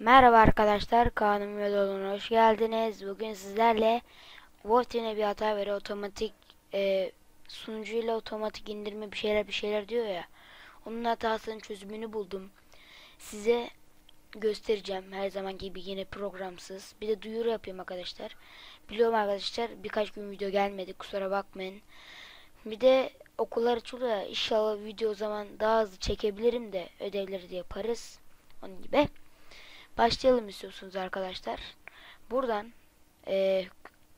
Merhaba arkadaşlar, kanım yoluna hoş geldiniz. Bugün sizlerle Wolfen'e bir hata veriyor. Otomatik e, sunucuyla otomatik indirme bir şeyler bir şeyler diyor ya. Onun hatasının çözümünü buldum. Size göstereceğim. Her zaman gibi yine programsız. Bir de duyuru yapayım arkadaşlar. Biliyorum arkadaşlar birkaç gün video gelmedi. Kusura bakmayın. Bir de okullar açılıyor. İnşallah video zaman daha hızlı çekebilirim de ödevleri de yaparız. Onun gibi. Başlayalım istiyorsunuz arkadaşlar. Buradan e,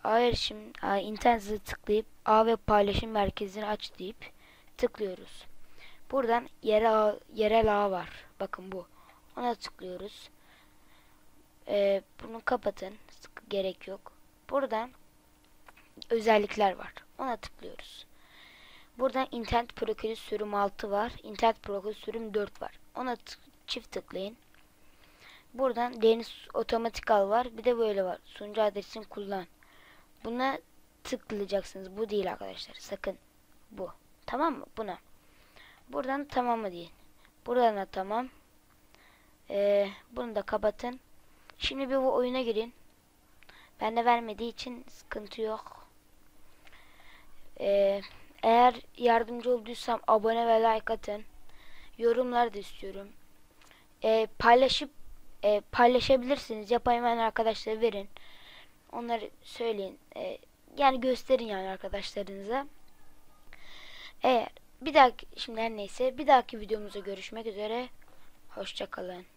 ağ erişim, a, internete tıklayıp ağ ve paylaşım merkezini aç deyip tıklıyoruz. Buradan yerel yerel ağ var. Bakın bu. Ona tıklıyoruz. E, bunu kapatın. Sık- Gerek yok. Buradan özellikler var. Ona tıklıyoruz. Buradan internet prokürü sürüm 6 var. İnternet prokürü sürüm 4 var. Ona çift tıklayın. Buradan deniz otomatik al var. Bir de böyle var. Sunucu adresini kullan. Buna tıklayacaksınız. Bu değil arkadaşlar. Sakın. Bu. Tamam mı? Buna. Buradan tamam mı deyin. Buradan da tamam. Ee, bunu da kapatın. Şimdi bir bu oyuna girin. Bende vermediği için sıkıntı yok. Ee, eğer yardımcı olduysam abone ve like atın. Yorumlar da istiyorum. Ee, paylaşıp e, paylaşabilirsiniz. Yapamayan arkadaşlara verin. Onları söyleyin. E, yani gösterin yani arkadaşlarınıza. Eğer bir dahaki şimdi her neyse bir dahaki videomuzda görüşmek üzere. Hoşçakalın.